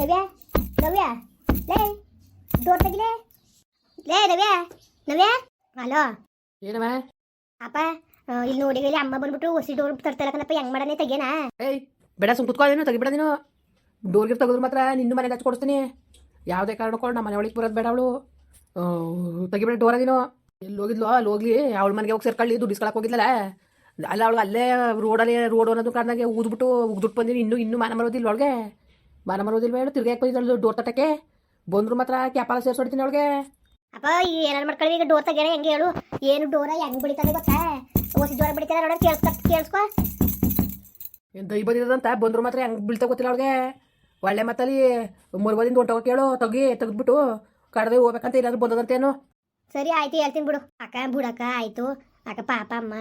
ನವ್ಯ ನವ್ಯ ಲೇ ಡೋರ್ ತೆಗಿಲೇ. ಲೇ ನವ್ಯ ನವ್ಯ. ಹಲೋ ಏನವ? ಅಪ್ಪ ಇಲ್ಲಿ ನೋಡಿ ಇಲ್ಲಿ ಅಮ್ಮ ಬಂದ್ಬಿಟ್ಟು ಹೊಸಿ ಡೋರ್ ತರ್ತಾರಕನಪ್ಪ ಹೆಂಗ್ ಮಾಡನೆ ತೆಗಿಯನಾ ಏಯ್ ಬೇಡ ಸುಮ್ ಕುತ್ಕೊಳ್ಳೇನು ತೆಗಿಬೇಡ ನೀನು. ಡೋರ್ಗೆ ತೆಗೆದ್ರು ಮಾತ್ರ ನಿನ್ನ ಮನೆಗೆ ಹಚ್ಚಿ ಕೊಡಿಸ್ತೀನಿ. ಯಾವುದೇ ಕಾರಣಕ್ಕೂ ನಮ್ಮ ಮನೆ ಒಳಗೆ ಬರೋದು ಬೇಡ ಅವಳು. ತೆಗಿಬೇಡ ಡೋರ್ ಅದೇನು ಎಲ್ಲಿ ಹೋಗಿದ್ಲು ಅಲ್ಲಿ ಹೋಗ್ಲಿ. ಅವಳ ಮನೆಗೆ ಹೋಗಿ ಸೇರ್ಕೊಳ್ಳಿ ದುಡ್ಡು ಇಸ್ಕೊಳಕ್ಕೆ ಹೋಗಿದ್ಲಲ್ಲ. ಅಲ್ಲ ಅವಳು ಅಲ್ಲೇ ರೋಡಲ್ಲಿ ರೋಡ್ ಅನ್ನೋದು ಕಾರಣಕ್ಕೆ ಊದ್ಬಿಟ್ಟು ಉಗ್ದುಟ್ಟು ಬಂದಿನಿ ಇನ್ನೂ ಇನ್ನೂ ಮಾನ ಮರೋದಿಲ್ಲ ಒಳಗೆ ಮಾನ ಮರೋದಿಲ್ಲ ಹೇಳು ತಿರ್ಗಾಕ್ ಬಂದಿದ್ದಳು ಡೋರ್ ತಟಕ್ಕೆ ಬಂದ್ರು ಮಾತ್ರ ಕ್ಯಾಪಾಲ ಸೇರ್ಸೋಡ್ತೀನಿ ಅವಳಿಗೆ. ಅಪ್ಪ ಈ ಏನಾರು ಮಾಡ್ಕೊಳ್ಳಿ ಈಗ ಡೋರ್ ತೆಗಿಯಣ ಹೆಂಗೆ ಹೇಳು? ಏನು ಡೋರ ಹೆಂಗ್ ಬಿಡಿತದೆ ಗೊತ್ತಾ? ಓಸಿ ಜೋರ ಬಿಡಿತಾರೆ ನೋಡ ಕೇಳಿಸ್ತಾ ಕೇಳಿಸ್ಕೊ. ಏನು ದೈ ಬಂದಿರೋದಂತ? ಬಂದ್ರು ಮಾತ್ರ ಹೆಂಗ್ ಬೀಳ್ತಾ ಗೊತ್ತಿಲ್ಲ ಅವಳಿಗೆ. ಒಳ್ಳೆ ಮತ್ತಲ್ಲಿ ಮರುವದಿಂದ ಹೊಂಟೋಗ ಕೇಳು ತೆಗಿ ತೆಗೆದ್ಬಿಟ್ಟು ಕಡ್ದೆ ಹೋಗ್ಬೇಕಂತ ಏನಾದ್ರು ಬಂದದಂತೇನು. ಸರಿ ಆಯ್ತು ಹೇಳ್ತೀನಿ ಬಿಡು. ಅಕ್ಕ ಬಿಡಕ್ಕ ಆಯ್ತು. ಅಕ್ಕ ಪಾಪ ಅಮ್ಮ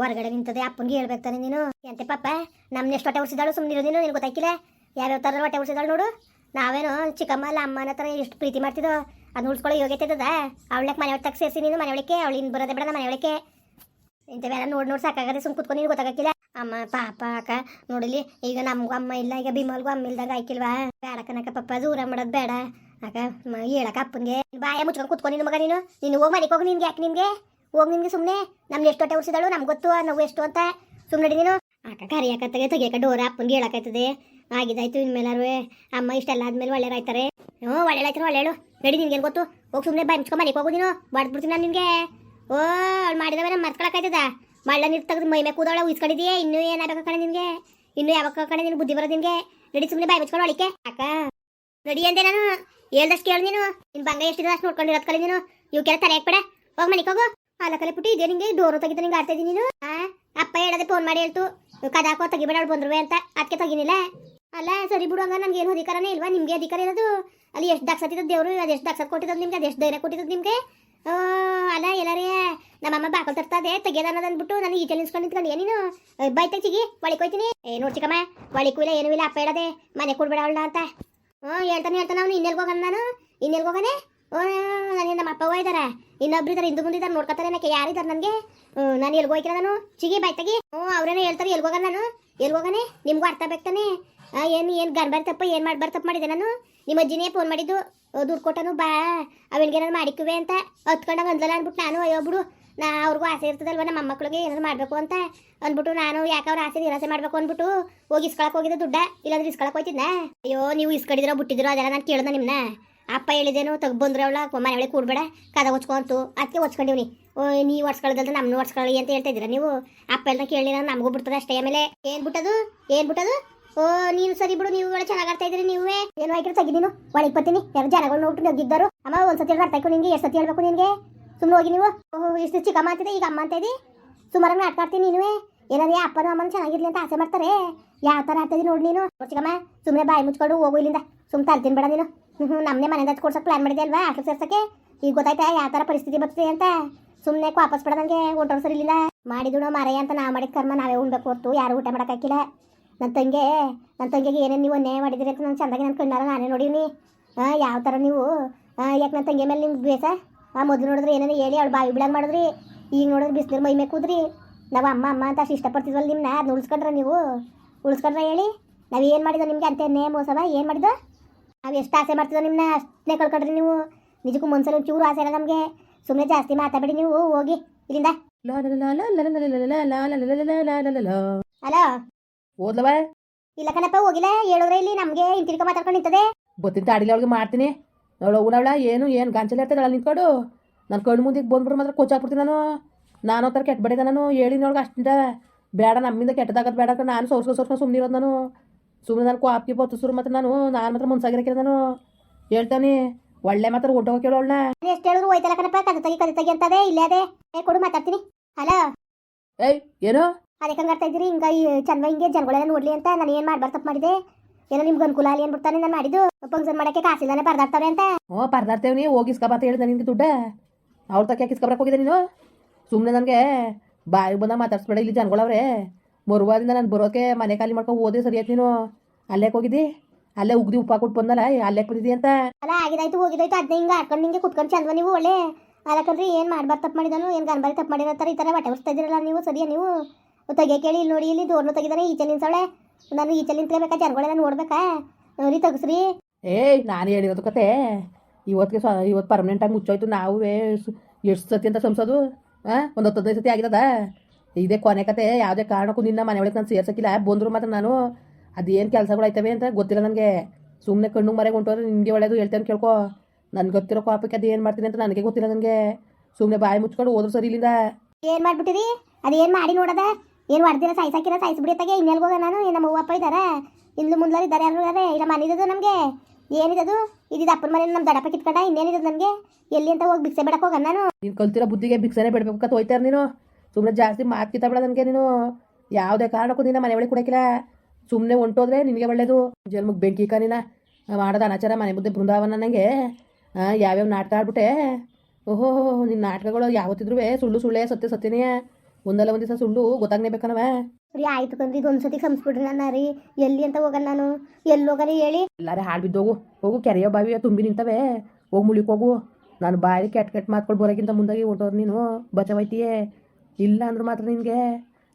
ಹೊರಗಡೆ ನಿಂತದೆ ಅಪ್ಪನಿಗೆ ಹೇಳ್ಬೇಕು ತಾನೆ ನೀನು. ಎಂತೆ ಪಾಪ ನಮ್ನ ಎಷ್ಟು ಹೊಟ್ಟೆ ಸುಮ್ಮನೆ ಇರೋದಿನ ನೀನು ಗೊತ್ತಾಕಿಲ್ಲ ಯಾವ್ಯಾವ ಥರ ಹೊಟ್ಟೆ ಉಳಿಸಿದಳು ನೋಡು. ನಾವೇನು ಚಿಕ್ಕಮ್ಮ ಅಲ್ಲ ಅಮ್ಮನ ಹತ್ರ ಎಷ್ಟು ಪ್ರೀತಿ ಮಾಡ್ತಿದ್ದೋ ಅದು ಉಳ್ಸ್ಕೊಳ್ಳೋ ಯೋಗ್ಯತೆ ಇದ್ದದ. ಅವಳಕ್ಕೆ ಮನೆ ಒಳಗೆ ಸೇರಿಸಿ ನೀನು? ಮನೆ ಒಳಕ್ಕೆ? ಅವಳಿಂದ ಬರೋದೇ ಬೇಡ ಮನೆ ಒಳಕ್ಕೆ. ಇಂಥವೆಲ್ಲ ನೋಡಿ ನೋಡಿ ಸಾಕಾಗದೆ ಸುಮ್ ಕುತ್ಕೊಂಡು ನೀನು ಗೊತ್ತಾಗಕ್ಕಿಲ್ಲ. ಅಮ್ಮ, ಪಾಪ, ಅಕ್ಕ, ನೋಡಿಲಿ. ಈಗ ನಮಗೂ ಅಮ್ಮ ಇಲ್ಲ, ಈಗ ಭೀಮಲ್ಗೂ ಅಮ್ಮ ಇಲ್ದಾಗ ಆಯ್ಕಿಲ್ವಾ? ಬೇಡ ಕನಕ ಪಪ್ಪ, ದೂರ ಮಾಡೋದು ಬೇಡ. ಅಕ್ಕ ಹೇಳಕ್ಕ ಅಪ್ಪನಿಗೆ. ಬಾಯ ಮುಚ್ಕೊಂಡು ಕುತ್ಕೊಂಡು ನಿನ್ನ ಮಗ ನೀನು. ನೀನು ಹೋಗಿ ಮನೆಗೆ ಹೋಗಿ ನಿನ್ಗೆ, ಯಾಕೆ ನಿಮಗೆ ಹೋಗಿ ನಿಮಗೆ ಸುಮ್ಮನೆ ನಮ್ಗೆ ಎಷ್ಟು ಹೊಟ್ಟೆ ಉಡ್ಸಿದಾಳು ನಮ್ಗೆ ಗೊತ್ತು ನಾವು ಎಷ್ಟು ಅಂತ. ಸುಮ್ಮನೆ ನೀನು. ಅಕ್ಕ ಕರಿಯಾಕತ್ತಾಗೆ ತೆಗಿಯಕ ಡೋರ, ಅಪ್ಪನಿಗೆ ಹೇಳಕ್ಕಾಯ್ತದೆ ಆಗಿದಾಯ್ತು ಇನ್ಮೇಲಾರು ಅಮ್ಮ ಇಷ್ಟೆಲ್ಲ ಆದ್ಮೇಲೆ ಒಳ್ಳೆಯದಾಯ್ತಾರೆ ಹ್ಞೂ ಒಳ್ಳೆಯದಾಯ್ತಾರೆ ಒಳ್ಳೆಯಳು ನಡಿ ನಿನ್ಗೇನು ಗೊತ್ತು? ಹೋಗಿ ಸುಮ್ಮನೆ ಬಾಯಿ ಮುಚ್ಕೊಂಡು ಮನೆಗೆ ಹೋಗು ನೀನು. ಬಾಡ್ಬಿಡ್ತೀನಿ ನಾನು ನಿನಗೆ. ಓ, ಅವ್ಳು ಮಾಡಿದವೆ ನಾನು ಮರ್ಕೊಳಕ್ಕಾಯ್ತದ ಮಳ್ಳ ನೀರು ತೆಗೆದು ಮೈ ಮೇಲೆ ಕೂದವಳ ಇನ್ನು ಇನ್ನೂ ಏನಾಗಬೇಕು ಕಣೆ ನಿನಗೆ? ಇನ್ನೂ ಯಾವಾಗ ಕಣೆ ನಿನ್ಗೆ ಬುದ್ಧಿ ಬರೋದು ನಿನಗೆ? ನಡಿ ಸುಮ್ಮನೆ ಬಾಯಿ ಮುಚ್ಕೊಂಡು ಒಳಿಕೆ ಅಕ್ಕ, ನಡಿ ಅಂದೆ ನಾನು. ಹೇಳ್ದಷ್ಟು ಕೇಳು ನೀನು. ನಿನ್ ಬಂಗ ಎಷ್ಟಿದೆ ಅಷ್ಟು ನೋಡ್ಕೊಂಡಿರೋದ್ ಕಲಿ ನೀನು. ಇವಕ್ಕೆಲ್ಲ ತಲೆ ಹಾಕ್ಬೇಡ. ಹೋಗ್ ಮನೆಗೆ ಹೋಗು. ಹಾಲ ಕಲೆ ಪುಟ್ಟಿ, ಇದೇ ನಿಂಗೆ ಡೋರು ತೆಗಿತ ನಿಂಗೆ ಆಡ್ತಾ ಇದೀನಿ ನೀನು. ಅಪ್ಪ ಹೇಳದೆ ಫೋನ್ ಮಾಡಿ ಹೇಳ್ತು. ಕದಾಕೋ, ತೆಗಿಬೇಡ, ಅವ್ಳು ಬಂದ್ರುವೆ ಅಂತ. ಅದಕ್ಕೆ ತೆಗಿನಿಲ್ಲ. ಅಲ್ಲ ಸರಿ ಬಿಡು ಹಂಗ ನನ್ಗೆ ಏನು ಅಧಿಕಾರನೇ ಇಲ್ವಾ? ನಿಮ್ಗೆ ಅಧಿಕಾರ ಇರೋದು? ಅಲ್ಲಿ ಎಷ್ಟು ದಾಕ್ಸತ್ತಿದ್ದು ದೇವರು, ಅದು ಎಷ್ಟು ದಾಕ್ಸತ್ ಕೊಟ್ಟಿದ್ದು ನಿಮ್ಗೆ, ಅದು ಎಷ್ಟು ಧೈರ್ಯ ಕೊಟ್ಟಿದ್ದು ನಿಮ್ಗೆ? ಅಲ್ಲ ಎಲ್ಲರೇ, ನಮ್ಮಮ್ಮ ಬಾಕಲ್ ತರ್ತದೆ ತೆಗೆದ ಅಂದ್ಬಿಟ್ಟು ನಾನು ಈಚೆ ನಿಲ್ಸ್ಕೊಂಡು ನಿಂತ್ಕೊಂಡು ನೀನು? ಬೈ ಚಿಗಿ ಒಳಿಕ್ ಹೋಯ್ತೀನಿ. ಏ, ನೋಡ್ ಚಿಕ್ಕಮ್ಮ ಒಳಿಕೂ ಇಲ್ಲ ಏನೂ ಇಲ್ಲ, ಅಪ್ಪ ಹೇಳದೆ, ಮನೆ ಕೊಡ್ಬೇಡ ಅವಳ ಅಂತ. ಹ್ಞೂ ಹೇಳ್ತಾನೆ ಹೇಳ್ತಾನೆ ಅವನು, ಇನ್ನೆಲ್ಗೆ ಹೋಗಣ ನಾನು? ಇನ್ನೆಲ್ಗೆ ಹೋಗೋನೆ ನನಗೆ ನಮ್ಮ ಇದಾರೆ. ಇನ್ನೊಬ್ರು ಇದಾರೆ ಹಿಂದೆ ಮುಂದಿದ್ದಾರೆ ನೋಡ್ಕೊತಾರೆ ನನಗೆ ಯಾರಿದ್ದಾರೆ ನನಗೆ? ನಾನು ಎಲ್ಗೆ ಹೋಗಿರೋ ನಾನು? ಚಿಗಿ, ಬಾಯ್, ತೆಗಿ. ಹ್ಞೂ ಅವ್ರೇನೋ ಹೇಳ್ತಾರೆ ಎಲ್ಲಿ ಹೋಗೋಣ ನಾನು? ಎಲ್ಲಿ ಹೋಗೋನೆ? ನಿಮಗೂ ಅರ್ಥ ಬೇಕಾನೆ ಏನು ಏನು ಗನ್ಬಾರ್ ತಪ್ಪ, ಏನು ಮಾಡ್ಬಾರ್ ತಪ್ಪು ಮಾಡಿದೆ ನಾನು? ನಿಮ್ಮ ಅಜ್ಜಿನೇ ಫೋನ್ ಮಾಡಿದ್ದು. ದುಡ್ಡು ಕೊಟ್ಟನು, ಬಾ. ಅವನಿಗೆ ಏನಾರು ಮಾಡಿக்குವೆ ಅಂತ. ಹತ್ಕೊಂಡಾಗ ಅಂದ್ಲಲ್ಲ ಅಂದ್ಬಿಟ್ಟು ನಾನು, ಅಯ್ಯೋ, ಬಿಡು. ನಾ ಅವ್ರಿಗೂ ಆಸೆ ಇರ್ತದಲ್ವ, ನಮ್ಮ ಮಕ್ಕಳಿಗೆ ಏನಾದ್ರು ಮಾಡಬೇಕು ಅಂತ? ಅಂದ್ಬಿಟ್ಟು ನಾನು ಯಾಕೆ ಅವ್ರ ಆಸೆ ನಿರಾಸೆ ಮಾಡಬೇಕು ಅಂದ್ಬಿಟ್ಟು ಹೋಗಿ ಇಸ್ಕೊಳಕ್ಕೆ ಹೋಗಿದ್ದೆ ದುಡ್ಡ. ಇಲ್ಲಾಂದ್ರೆ ಇಸ್ಕೊಳಕ್ಕೆ ಹೋಯ್ತಿದ್ನ? ಅಯ್ಯೋ, ನೀವು ಇಸ್ಕೊಂಡಿದ್ರೋ ಬಿಟ್ಟಿದ್ರೋ ಅದೆಲ್ಲ ನಾನು ಕೇಳ್ದೆ ನಿಮ್ನ? ಅಪ್ಪ ಹೇಳಿದೇನು, ತಗ ಬಂದ್ರೆ ಅವಳ ಮನೆ ಒಳಗೆ ಕೂಡ್ಬೇಡ, ಕದ ಹೊಚ್ಕೊಂತು ಅದಕ್ಕೆ ಹೊಚ್ಕೊಂಡಿವ್ನಿ ಓ ನೀವು ಹೊಡ್ಸ್ಕೊಳ್ಳೋದಲ್ದ ನಮ್ಮನ್ನು ಹೊಡ್ಸ್ಕೊಳ್ಳಿ ಅಂತ ಹೇಳ್ತಾ ನೀವು? ಅಪ್ಪ ಎಲ್ಲ ಕೇಳಿ ನಮಗೂ ಬಿಡ್ತದೆ ಅಷ್ಟೇ. ಆಮೇಲೆ ಏನ್ ಬಿಟ್ಟದು? ಏನ್ ಬಿಟ್ಟದು? ಓ, ನೀನು ಸರಿ ಬಿಡು, ನೀವು ಚೆನ್ನಾಗಿ ಆಡ್ತಾ ಇದ್ರಿ ನೀವೇ? ಏನು ಆಯ್ತು ತೆಗಿ ನೀನು. ಒಳಗೆ ಬರ್ತೀನಿ ಯಾರು ಜನಗಳು ನೋಡ್ಬಿಟ್ಟು ನಗ್ಗಿದ್ದರು ಅಮ್ಮ ಒಂದ್ಸತಿ ಅರ್ಥ ಆಯ್ತು ನಿನ್ಗೆ ಎಷ್ಟು ಸತಿ ಹೇಳ್ಬೇಕು ನಿನ್ಗೆ? ಸುಮ್ಮನೆ ಹೋಗಿ ನೀವು. ಓಹೋ, ಇಷ್ಟು ಚಿಕ್ಕಮ್ಮ ಅಂತಿದೆ ಈಗ ಅಮ್ಮ ಅಂತ ಸುಮಾರು ಸುಮಾರಾಗಿ ನಾಟಕ ಆಡ್ತೀನಿ ನೀನುವೇ. ಏನಾದ್ರೆ ಅಪ್ಪನ ಅಮ್ಮನ ಚೆನ್ನಾಗಿರ್ಲಿ ಅಂತ ಆಸೆ ಮಾಡ್ತಾರೆ. ಯಾವ ಥರ ಆಡ್ತಿದ್ದಿ ನೋಡಿ ನೀನು. ಚಿಕ್ಕಮ್ಮ ಸುಮ್ಮನೆ ಬಾಯಿ ಮುಚ್ಕೊಂಡು ಹೋಗು ಇಲ್ಲಿಂದ. ಸುಮ್ಮನೆ ತರ್ತೀನಿ ಬೇಡ ನೀನು. ಹ್ಞೂ ನಮ್ಮನೆ ಮನೆಯಿಂದ ಕೊಡ್ಸೋಕೆ ಪ್ಲಾನ್ ಮಾಡಿದೆ ಅಲ್ವಾ? ಆಟೋ ಸೇರ್ಸಕ್ಕೆ? ಈಗ ಗೊತ್ತಾಯ್ತಾ ಯಾವ ಥರ ಪರಿಸ್ಥಿತಿ ಬರ್ತದೆ ಅಂತ? ಸುಮ್ಮನೆ ವಾಪಸ್ ಪಡೋದಂಗೆ ಊಟ ಸರಿಲಿಲ್ಲ ಇಲ್ಲಿಲ್ಲ. ಮರೆಯ ಅಂತ ನಾವು ಮಾಡಿದ ಕರ್ಮ ನಾವೇ ಉಣ್ಬೇಕು ಹೊರ್ತು, ಯಾರು ಊಟ ಮಾಡೋಕ್ಕಾಗಿಲ್ಲ ನನ್ನ ತಂಗೆ ನನ್ನ ತಂಗಿಗೆ ಏನೇನು ನೀವು ಅನ್ಯಾಯ ಮಾಡಿದಿರಿ ಅಂತ ನಾನು ಚಂದಾಗಿ ನನ್ನ ಕಣ್ಣಾರ ನಾನೇ ನೋಡೀನಿ ಹಾಂ ಯಾವ ಥರ ನೀವು? ಯಾಕೆ ನನ್ನ ತಂಗಿ ಮೇಲೆ ನಿಮ್ಗೆ ಬೇಸ ಆ, ಮೊದಲು ನೋಡಿದ್ರೆ ಏನೇನು ಹೇಳಿ ಅವಳು ಬಾವಿ ಬಿಡಂಗೆ ಮಾಡಿದ್ರಿ. ಈಗ ನೋಡಿದ್ರೆ ಬಿಸಿನೀರು ಮೈ ಮೇಲೆ ಕೂದ್ರಿ. ನಾವು ಅಮ್ಮ ಅಮ್ಮ ಅಂತ ಅಷ್ಟು ಇಷ್ಟಪಡ್ತಿದ್ವಲ್ಲ ನಿಮ್ಮನ್ನ ಅದನ್ನ ಉಳಿಸ್ಕೊಂಡ್ರೆ ನೀವು? ಉಳಿಸ್ಕೊಂಡ್ರೆ ಹೇಳಿ? ನಾವು ಏನು ಮಾಡಿದ್ವು ನಿಮಗೆ ಅಂತ ನೇ ಮೋಸವ? ಏನು ಮಾಡಿದ್ವು? ನಾವು ಎಷ್ಟು ಆಸೆ ಮಾಡ್ತಿದ್ದೋ ನಿಮ್ಮನ್ನ ಅಷ್ಟನೇ ಕಳ್ಕೊಂಡ್ರಿ ನೀವು ನಿಜಕ್ಕೂ ಮನ್ಸಲ್ಲಿ ಚೂರು ಆಸೆ ಇಲ್ಲ ನಮಗೆ ಸುಮ್ಮನೆ ಜಾಸ್ತಿ ಮಾತಾಡಬೇಡಿ ನೀವು ಹೋಗಿ ಇಲ್ಲಿಂದ ಹಲೋ ಓದ್ಲವ ಇಲ್ಲ ಕಣಪ್ಪ ಹೋಗಿಲ್ಲ ಹೇಳೋದ್ರೆ ಇಲ್ಲಿ ನಮಗೆ ಹಿಂತಿರ್ಕ ಮಾತಾಡ್ಕೊಂಡು ನಿಂತದೆ ಗೊತ್ತಿದ್ದ ಅಡಿಗೆ ಅವಳಿಗೆ ಮಾಡ್ತೀನಿ ಅವಳು ಅವಳವಳ ಏನು ಏನು ಗಾಂಚಲ್ಲಿ ಇರ್ತದೆ ಅವಳು ನನ್ನ ಕಣ್ಣು ಮುಂದೆ ಬಂದ್ಬಿಟ್ಟು ಮಾತ್ರ ಕೊಚ್ಚಾಕ್ಬಿಡ್ತೀನಿ ನಾನು ನಾನು ಒಂಥರ ಕೆಟ್ಟ ಬಡಿದ ನಾನು ಹೇಳಿನೊಳಗೆ ಅಷ್ಟಿಂದ ಬೇಡ ನಮ್ಮಿಂದ ಕೆಟ್ಟದಾಗದ ಬೇಡ ನಾನು ಸೋರ್ಸ್ಕೊಂಡು ಸೋರ್ಸ್ಕೊಂಡು ಸುಮ್ಮನಿರೋದು ನಾನು ಸುಮ್ಮನೆ ನಾನು ಕಾಪಿ ಬತ್ತು ಸುರು ಮತ್ತು ನಾನು ನಾನು ಮಾತ್ರ ಮುನ್ಸಾಗಿರಕ್ಕೆ ನಾನು. ಹೇಳ್ತಾನೆ ಒಳ್ಳೆ ಮಾತ್ರ ಊಟ ಕೇಳು ಅವಳನ್ನ. ಎಷ್ಟು ಹೇಳಿದ್ರು ಹೋಯ್ತಲ್ಲ ಕಣಪ್ಪ ಕದ ತಗಿ ಕದ ತಗಿ ಅಂತದೆ ಇಲ್ಲೇ ಅದೇ. ಏ ಕೊಡು ಮಾತಾಡ್ತೀನಿ. ಹಲೋ? ಏಯ್ ಏನು? ಅದಕ್ಕೆ ಆಡ್ತಾ ಇದ್ದೀರಿ ಹಿಂಗ ಚಂದ ಹಿಂಗೆ ಜನಗಳೆಲ್ಲ ನೋಡ್ಲಿ ಅಂತ ನಾನು ಏನು ಮಾಡ್ಬಾರ್ದು ತಪ್ಪು ಮಾಡಿದೆ. ಏನೋ ನಿಮ್ಗೆ ಅನುಕೂಲ ಆಗಲಿ ಅನ್ಬಿಡ್ತಾನೆ ನಾನು ಮಾಡಿದ್ದು. ಫಂಕ್ಷನ್ ಮಾಡಕ್ಕೆ ಕಾಸಿಲ್ದಾನೆ ಪರದಾಡ್ತಾವೆ ಅಂತ. ಹ್ಞೂ ಪರ್ದಾರ್ತೇವ್ನಿ ಹೋಗಿ ಇಸ್ಕೊಬಾತ ಹೇಳಿದೆ ನಿನಗೆ ದುಡ್ಡ. ಅವ್ರ ತಕ್ಕ ಇಸ್ಕಬರಕ್ಕೆ ಹೋಗಿದ್ದೆ ನೀನು. ಸುಮ್ಮನೆ ನನಗೆ ಬಾಯಿ ಬಂದ ಮಾತಾಡ್ಸ್ಬೇಡ ಇಲ್ಲಿ ಜನಗಳವ್ರೆ. ಮರುವಾದಿಂದ ನಾನು ಬರೋಕೆ ಮನೆ ಖಾಲಿ ಮಾಡ್ಕೊಂಡು ಹೋದೆ ಸರಿ ನೀನು. ಅಲ್ಲೇ ಹೋಗಿದ್ದಿ? ಅಲ್ಲೇ ಉಗ್ದಿ ಉಪ್ಪ ಕೊಟ್ಟು ಬಂದಲ್ಲ ಅಲ್ಲೇ ಬಂದಿದ್ದಿ ಅಂತ? ಅಲ್ಲ ಆಗಿದಾಯ್ತು ಹೋಗಿದಾಯ್ತು ಅದನ್ನ ಹಿಂಗೆ ಆಡ್ಕೊಂಡು ಹಿಂಗೆ ಕುತ್ಕೊಂಡು ಚಂದ್ವ ನೀವು ಒಳ್ಳೆ. ಅದಕ್ಕಂದ್ರೆ ಏನು ಮಾಡ್ಬಾರ್ದು ತಪ್ಪು ಮಾಡಿದಾನು ಏನು ಗನ್ಬಾರಿ ತಪ್ಪು ಮಾಡಿರತ್ತಾರೆ ಈ ಥರ ಬಟ್ಟೆ ಹೊಸ್ತಾ ಇದ್ದೀರಲ್ಲ ನೀವು ಸರಿಯಾ ನೀವು? ತೆಗೆ ಕೇಳಿ ಇಲ್ಲಿ ನೋಡಿ ಇಲ್ಲಿ ದೋರ್ನು ತೆಗಿದಾನೆ ಈಚೆ ನಿಲ್ಸವಳೆ. ನಾನು ಈಚೆ ನಿಂತ್ಕೋಬೇಕಾ ಜನಗಳೆಲ್ಲ ನೋಡ್ಬೇಕಾ ರೀ ತೆಗಸ್ರಿ. ಏಯ್ ನಾನು ಹೇಳಿರೋದು ಕತೆ. ಇವತ್ತಿಗೆ ಸ್ವ ಇವತ್ತು ಪರ್ಮನೆಂಟಾಗಿ ಮುಚ್ಚೋಯ್ತು ನಾವು ಎಷ್ಟು ಸತಿ ಅಂತ ಸಂಸೋದು ಹಾಂ ಒಂದು ಹತ್ತು ಹದಿನೈದು ಸತಿ ಆಗಿರೋದ ಇದೇ ಕೊನೆ ಕತೆ ಯಾವುದೇ ಕಾರಣಕ್ಕೂ ನಿನ್ನ ಮನೆ ಒಳಗೆ ನಾನು ಸೇರ್ಸಕ್ಕಿಲ್ಲ. ಬಂದರು ಮಾತ್ರ ನಾನು ಅದೇನು ಕೆಲಸಗಳು ಆಯ್ತವೆ ಅಂತ ಗೊತ್ತಿಲ್ಲ ನನಗೆ. ಸುಮ್ಮನೆ ಕಣ್ಣು ಮರೆಗೆ ಹೊಂಟೋದ್ರೆ ನಿನಗೆ ಒಳ್ಳೇದು ಹೇಳ್ತೇನೆ ಕೇಳ್ಕೊ. ನನ್ಗೆ ಗೊತ್ತಿರೋ ಕಾಪಕ್ಕೆ ಅದು ಏನು ಮಾಡ್ತೀನಿ ಅಂತ ನನಗೆ ಗೊತ್ತಿಲ್ಲ ನನಗೆ. ಸುಮ್ಮನೆ ಬಾಯಿ ಮುಚ್ಕೊಂಡು ಹೋದ್ರು ಸರಿ ಇಲ್ಲಿಂದ. ಏನು ಮಾಡ್ಬಿಟ್ಟಿರಿ ಏನು ಮಾಡಿ ನೋಡದ? ಏನ್ ಹೊಡ್ದಿರ ಸಾಯ್ಸಾಕಿರ ಸಾಯಿಸ್ಬಿಡಿ ತಗೆ ಇನ್ನೆಲ್ಗ ಹೋಗ ನಾನು? ನಮ್ಮವ್ವ ನಮ್ಮ ಅವ್ವಪ್ಪ ಇದ್ದಾರೆ ಇನ್ನು ಮುಂದ್ಲರ್ ಇದಾರೆ ಯಾರು ಇದ್ದಾರೆ ಇಲ್ಲ ಮನಿದದು ನಮಗೆ? ಏನಿದದು? ಇದಿದ ಅಪ್ಪನ ಮನೆ ನಮ್ಮ ದಡಪ್ಪ ಕಿತ್ಕೊಂಡ? ಇನ್ನೇನಿದೆ ನನಗೆ? ಎಲ್ಲಿ ಅಂತ ಹೋಗಿ ಭಿಕ್ಷೆ ಬಿಡಕ್ ಹೋಗ ನಾನು? ನೀನು ಕಲ್ತಿರೋ ಬುದ್ಧಿಗೆ ಭಿಕ್ಷನೆ ಬಿಡಬೇಕು ಅಂತ ಹೋಯ್ತಾರ ನೀನು. ಸುಮ್ಮನೆ ಜಾಸ್ತಿ ಮಾತು ಕಿತ್ತಾಬಿಡ ನನಗೆ ನೀನು. ಯಾವುದೇ ಕಾರಣಕ್ಕೂ ನಿನ್ನ ಮನೆ ಒಳಗೆ ಕೊಡಕ್ಕಿಲ್ಲ ಸುಮ್ಮನೆ ಹೊಂಟೋದ್ರೆ ನಿನಗೆ ಒಳ್ಳೇದು. ಜನ್ಮಕ್ಕೆ ಬೆಂಕಿ ನೀನ. ಮಾಡೋದು ಅನಾಚಾರ ಮನೆ ಮುದ್ದೆ ಬೃಂದಾವನ ನನಗೆ ಯಾವ್ಯಾವ ನಾಟಕ ಆಡ್ಬಿಟ್ಟೆ. ಓಹೋ ನಿನ್ನ ನಾಟಕಗಳು ಯಾವತ್ತಿದ್ರು ಸುಳ್ಳು ಸುಳ್ಳೇ ಸತ್ಯ ಸತ್ಯನೇ. ಒಂದಲ್ಲ ಒಂದು ದಿವಸ ಸುಳ್ಳು ಗೊತ್ತಾಗ್ನೇ ಬೇಕನವ. ರೀ ಆಯ್ತು ಕಂದ್ರಿ ಇದೊಂದು ಸತಿ ಸಂಸ್ಬಿಡ್ರಿ ನನ್ನ ರೀ. ಎಲ್ಲಿ ಅಂತ ಹೋಗಣ ನಾನು? ಎಲ್ಲಿ ಹೋಗಲಿ ಹೇಳಿ? ಎಲ್ಲಾರೇ ಹಾಳು ಬಿದ್ದೋಗು ಹೋಗು. ಕೆರೆಯೋ ಬಾವಿಯ ತುಂಬಿ ನಿಂತವೆ. ಹೋಗಿ ಮುಳಿಕೋಗು ನಾನು ಬಾಯಿ ಕೆಟ್ಟ ಕೆಟ್ಟ ಮಾತ್ಕೊಂಡು ಬರೋಕ್ಕಿಂತ ಮುಂದಾಗಿ ಹೊಂಟೋರು ನೀನು. ಬಚಾವೈತಿಯೇ ಇಲ್ಲ ಅಂದ್ರೆ ಮಾತ್ರ ನಿನಗೆ.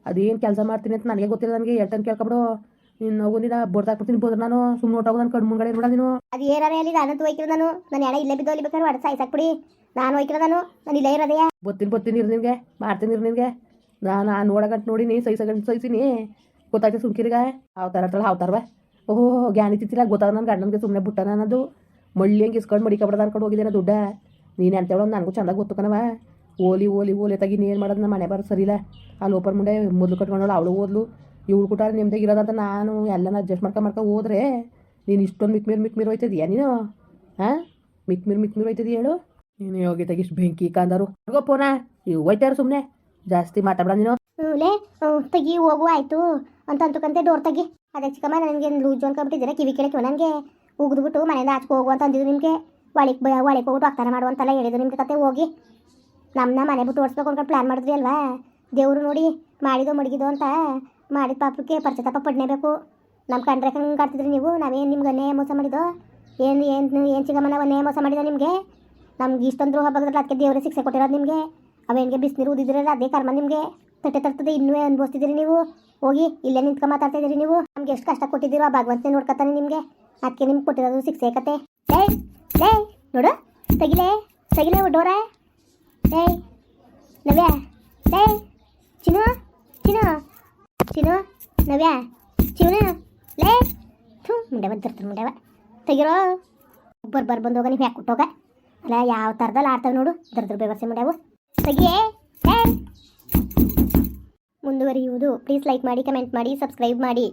ಅದೇನು ಕೆಲಸ ಮಾಡ್ತೀನಿ ಅಂತ ನನಗೆ ಗೊತ್ತಿಲ್ಲ ನನಗೆ. ಹೇಳ್ತಾನೆ ಕೇಳ್ಕೊಬಿಡು. ನೀನು ಹೋಗು ನೀನು ಬರ್ದಾಕ್ಬಿಡ್ತೀನಿ ಬೋದ್ರೆ ನಾನು. ಸುಮ್ಮನೆ ಹೊಟ್ಟೋಗು ನಾನು ಕಣ್ಣು ಮುಂಗಡೆ ನೋಡ ನೀನು. ಅದು ಏನಾರ ಅಲ್ಲಿ? ನಾನು ಹೋಯ್ಕಿರ ನಾನು. ನಾನು ಎಡ ಇಲ್ಲೇ ಬಿದ್ದು ಅಲ್ಲಿ ಬೇಕಾದ್ರೆ ಹೊಡೆದು ಸಾಯ್ಸಾಕ್ಬಿಡಿ ನಾನು ಹೋಯ್ಕಿರ ನಾನು. ನಾನು ಇಲ್ಲೇ ಇರೋದೆಯ? ಬರ್ತೀನಿ ಬತ್ತೀನಿ ಇರು ನಿನಗೆ. ಮಾಡ್ತೀನಿ ಇರು ನಿನಗೆ. ನಾನು ಆ ನೋಡಗಂಟು ನೋಡಿನಿ ಸಹಿಸಗಂಟು ಸಹಿಸಿನಿ. ಗೊತ್ತಾಗ್ತದೆ ಸುಮ್ಕಿರಿಗ? ಅವತಾರ ಹತ್ರ ಬಾ ಓಹೋ ಗ್ಯಾನಿ ತಿತ್ತಿಲ್ಲ ಗೊತ್ತಾಗ ನನ್ನ ಗಂಡನಿಗೆ ಸುಮ್ಮನೆ ನಾನು ಅನ್ನೋದು. ಮಳ್ಳಿ ಹಂಗೆ ಇಸ್ಕೊಂಡು ಮಡಿಕಬಿಡದ ಅನ್ಕೊಂಡು ಹೋಗಿದ್ದೇನೆ ದುಡ್ಡ. ನೀನು ಅಂತ ಹೇಳೋದು ನನಗೂ ಚಂದ ಗೊತ್ತು ಕಣವ ಓಲಿ ಓಲಿ ಓಲಿ ತಗಿ ನೀನು ಮಾಡೋದು? ನಮ್ಮ ಮನೆ ಬರೋದು ಸರಿಲ್ಲ ಅಲ್ಲಿ ಓಪನ್ ಮುಂದೆ ಮೊದಲು ಕಟ್ಕೊಂಡು ಅವಳು ಓದ್ಲು. ಇವಳು ಕೊಟ್ಟಾರ ನಿಮ್ದಾಗ ಇರೋದಂತ ನಾನು ಎಲ್ಲನ ಅಡ್ಜಸ್ಟ್ ಮಾಡ್ಕೊ ಮಾಡ್ಕೊ ಹೋದ್ರೆ ನೀನು ಇಷ್ಟೊಂದು ಮಿಕ್ಮೀರ್ ಮಿಕ್ಮೀರ್ ಹೋಯ್ತದೀಯ ನೀನು? ಹಾಂ ಮಿಕ್ಮೀರ್ ಮಿಕ್ಮೀರ್ ಹೋಯ್ತದೀಯ ಹೇಳು? ನೀನು ಹೋಗಿ ಇಷ್ಟು ಬೆಂಕಿ ಕಾಂದರು. ಹೋಗೋಪೋನ ಇವು ಹೋಯ್ತಾರ ಸುಮ್ಮನೆ ಜಾಸ್ತಿ ಮಾತಾಡ ನೀನು. ಲೇ ತೆಗಿ, ಹೋಗು, ಆಯ್ತು. ಅಂತ ಅಂತಕಂತೆ ಡೋರ್ ತೆಗಿ. ಅದೇ ಚಿಕ್ಕಮ್ಮ, ನನಗೆ ಲೂಜು ಅನ್ಕೊಂಡ್ಬಿಟ್ಟಿದ್ದೀರ ಕಿವಿ ಕೇಳಕ್ಕೆ ನನಗೆ ಉಗಿದ್ಬಿಟ್ಟು ಮನೆಯಿಂದ ಆಚೆಗೆ ಹೋಗು ಅಂತ ಅಂದಿದ್ದು ನಿಮಗೆ. ಒಳಗೆ ಒಳಗೆ ಹೋಗ್ಬಿಟ್ಟು ಆ ಮಾಡು ಅಂತೆಲ್ಲ ಹೇಳಿದ್ರು ನಿಮ್ಗೆ ಕತೆ. ಹೋಗಿ. ನಮ್ಮನ್ನ ಮನೆ ಬಿಟ್ಟು ಓಡಿಸ್ಬೇಕು ಅನ್ಕೊಂಡು ಪ್ಲ್ಯಾನ್ ಮಾಡಿದ್ರಿ ಅಲ್ವಾ? ದೇವರು ನೋಡಿ ಮಾಡಿದೋ ಮಡಗಿದೋ ಅಂತ ಮಾಡಿದ ಪಾಪಕ್ಕೆ ಪರಿಚಯ ಪಡ್ನೇಬೇಕು. ನಮ್ಮ ಕಂಡ್ರೆ ಹಂಗೆ ಕಾಡ್ತಿದ್ರಿ ನೀವು, ನಾವೇನು ನಿಮ್ಗೆ ಅನ್ನೇ ಮೋಸ ಮಾಡಿದೋ? ಏನು ಏನು ಏನು ಚಿಕ್ಕಮ್ಮ ನಾವು ಅನ್ಯಾಯ ಮೋಸ ಮಾಡಿದೋ ನಿಮಗೆ? ನಮ್ಗೆ ಇಷ್ಟೊಂದು ದ್ರೋಹ ಬಗ್ಗದ್ರಲ್ಲ ಅದಕ್ಕೆ ದೇವರೇ ಶಿಕ್ಷೆ ಕೊಟ್ಟಿರೋದು ನಿಮಗೆ. ಅವೇನಿಗೆ ಬಿಸಿನೀರು ಉದಿದ್ರಲ್ಲ ಅದೇ ಕರ್ಮ ನಿಮಗೆ. ತಟ್ಟೆ ತರ್ತದೆ ಇನ್ನೂ ಅನುಭವಿಸ್ತಿದ್ದೀರಿ ನೀವು. ಹೋಗಿ ಇಲ್ಲೇ ನಿಂತ್ಕೊಂಡು ಮಾತಾಡ್ತಾ ಇದ್ದೀರಿ ನೀವು. ನಮ್ಗೆ ಎಷ್ಟು ಕಷ್ಟ ಕೊಟ್ಟಿದ್ದೀರೋ ಆ ಭಗವಂತನೇ ನೋಡ್ಕೊತಾನೆ ನಿಮಗೆ. ಅದಕ್ಕೆ ನಿಮ್ಗೆ ಕೊಟ್ಟಿರೋದು ಶಿಕ್ಷೆ ಕತೆ. ಲೇ ಲೇ, ನೋಡು, ತೆಗಿಲೇ ತೆಗಿಲೇ ಡೋರ ಲೇ ನವ್ಯ ಲೇ ಚಿನ್ನು ಚಿನ್ನು ಚಿನ್ನು ನವ್ಯ ಚಿನ್ನು ಲೇ ಥೂ ಮುಂಡೆ ಬಂದಿರ್ತಾರೆ ಮುಂಡೆವ ತೆಗಿರೋ ಬರ್ ಬರ್ ಬಂದು ಹೋಗ ನೀವು ಯಾಕೆ ಕೊಟ್ಟೋಗ ಅಲ್ಲ ಯಾವ ಥರದಲ್ಲಿ ಆಡ್ತಾವೆ ನೋಡು ದರ್ದ್ರ ಬೇವರ್ಸೆ ಮುಂಡೆವು ತೆಗಿಯೇ ಮುಂದುವರಿಯುವುದು ಪ್ಲೀಸ್ ಲೈಕ್ ಮಾಡಿ ಕಮೆಂಟ್ ಮಾಡಿ ಸಬ್ಸ್ಕ್ರೈಬ್ ಮಾಡಿ